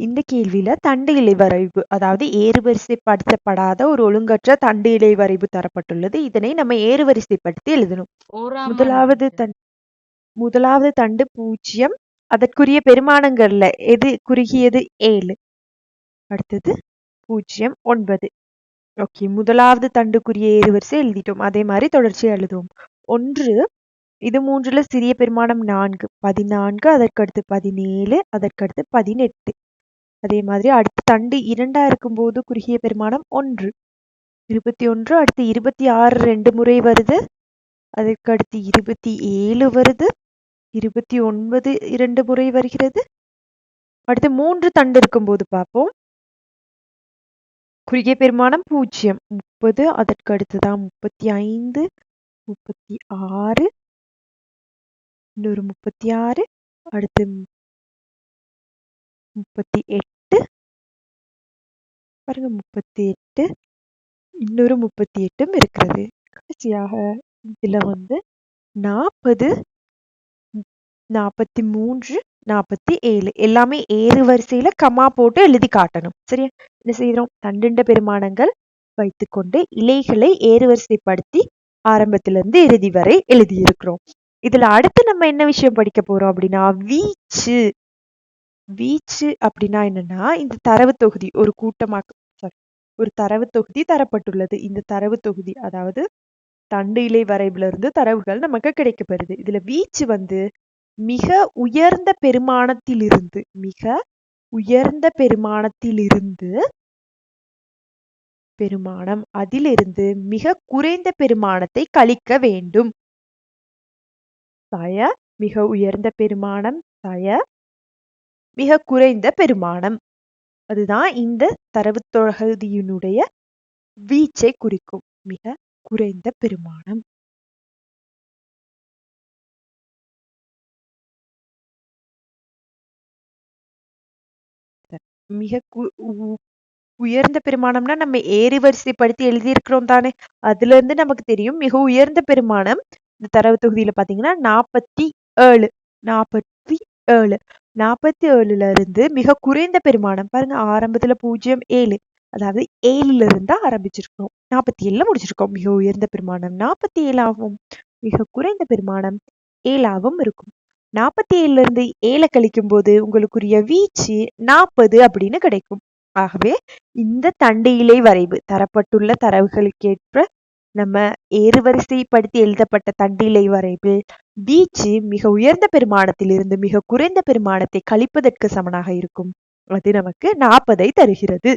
இந்த கேள்வியில தண்டு இலை வரைவு அதாவது ஏறுவரிசைப்படுத்தப்படாத ஒரு ஒழுங்கற்ற தண்டு இலை வரைவு தரப்பட்டுள்ளது. இதனை நம்ம ஏறுவரிசைப்படுத்தி எழுதணும். முதலாவது. தண்டு முதலாவது தண்டு பூஜ்ஜியம். அதற்குரிய பெருமானங்கள்ல எது குறுகியது? ஏழு. அடுத்தது பூஜ்ஜியம் ஒன்பது. ஓகே முதலாவது தண்டுக்குரிய ஏறுவரிசை எழுதிட்டோம். அதே மாதிரி தொடர்ச்சியா எழுதுவோம். ஒன்று இது மூன்றுல சிறிய பெருமானம் நான்கு. பதினான்கு அதற்கடுத்து பதினேழு அதற்கடுத்து பதினெட்டு. அதே மாதிரி அடுத்து தண்டு இரண்டா இருக்கும்போது குறுகிய பெருமானம் ஒன்று. இருபத்தி ஒன்று அடுத்து இருபத்தி ஆறு ரெண்டு முறை வருது. அதற்கடுத்து இருபத்தி ஏழு வருது. இருபத்தி ஒன்பது இரண்டு முறை வருகிறது. அடுத்து மூன்று தண்டு இருக்கும்போது பார்ப்போம். குறுகிய பெருமானம் பூஜ்ஜியம் முப்பது அதற்கு அடுத்துதான் முப்பத்தி ஐந்து முப்பத்தி ஆறு இன்னொரு முப்பத்தி ஆறு அடுத்து முப்பத்தி எட்டு பாருங்க முப்பத்தி எட்டு இன்னொரு முப்பத்தி எட்டும் இருக்கிறது. கடைசியாக இதுல வந்து நாற்பது நாற்பத்தி மூன்று நாற்பத்தி ஏழு எல்லாமே ஏறு வரிசையில கமா போட்டு எழுதி காட்டணும். சரியா? என்ன செய்யறோம் தண்டுண்ட பெருமானங்கள் வைத்துக்கொண்டு இலைகளை ஏறுவரிசைப்படுத்தி ஆரம்பத்திலிருந்து இறுதி வரை எழுதியிருக்கிறோம். இதுல அடுத்து நம்ம என்ன விஷயம் படிக்க போறோம் அப்படின்னா வீச்சு. வீச்சு அப்படின்னா என்னன்னா இந்த தரவு தொகுதி ஒரு கூட்டமாக ஒரு தரவு தொகுதி தரப்பட்டுள்ளது. இந்த தரவு தொகுதி அதாவது தண்டு இலை வரைவுல இருந்து தரவுகள் நமக்கு கிடைக்கப்பெறுது இதுல வீச்சு வந்து மிக உயர்ந்த பெருமானத்திலிருந்து மிக உயர்ந்த பெருமானத்திலிருந்து பெருமானம் அதிலிருந்து மிக குறைந்த பெருமானத்தை கழிக்க வேண்டும். தய மிக உயர்ந்த பெருமானம் தய மிக குறைந்த பெருமானம். அதுதான் இந்த தரவு தொகுதியினுடைய வீச்சை குறிக்கும் மிக குறைந்த பெருமானம். மிக கு- உ- உயர்ந்த பெருமானம்னா நம்ம ஏறி வரிசைப்படுத்தி எழுதியிருக்கிறோம் தானே. அதுல இருந்து நமக்கு தெரியும் மிக உயர்ந்த பெருமானம் இந்த தரவு தொகுதியில பாத்தீங்கன்னா நாற்பத்தி ஏழு நாற்பத்தி ஏழு. நாற்பத்தி ஏழுல இருந்து மிக குறைந்த பெருமானம் பாருங்க ஆரம்பத்துல பூஜ்ஜியம் ஏழு. அதாவது ஏழுல இருந்தா ஆரம்பிச்சிருக்கோம். நாற்பத்தி ஏழுல முடிச்சிருக்கோம். மிக உயர்ந்த பெருமானம். நாற்பத்தி ஏழாவும் மிக குறைந்த பெருமானம் ஏழாவும் இருக்கும். நாற்பத்தி ஏழுல இருந்து ஏழை கழிக்கும் போது உங்களுக்குரிய வீச்சு நாற்பது அப்படின்னு கிடைக்கும். ஆகவே இந்த தண்டு இலை வரைவு தரப்பட்டுள்ள தரவுகளுக்கேற்ப நம்ம ஏறுவரிசைப்படுத்தி எழுதப்பட்ட தண்டிலை வரைவில் வீச்சு மிக உயர்ந்த பெருமானத்திலிருந்து மிக குறைந்த பெருமானத்தை கழிப்பதற்கு சமனாக இருக்கும். அது நமக்கு நாற்பதை தருகிறது.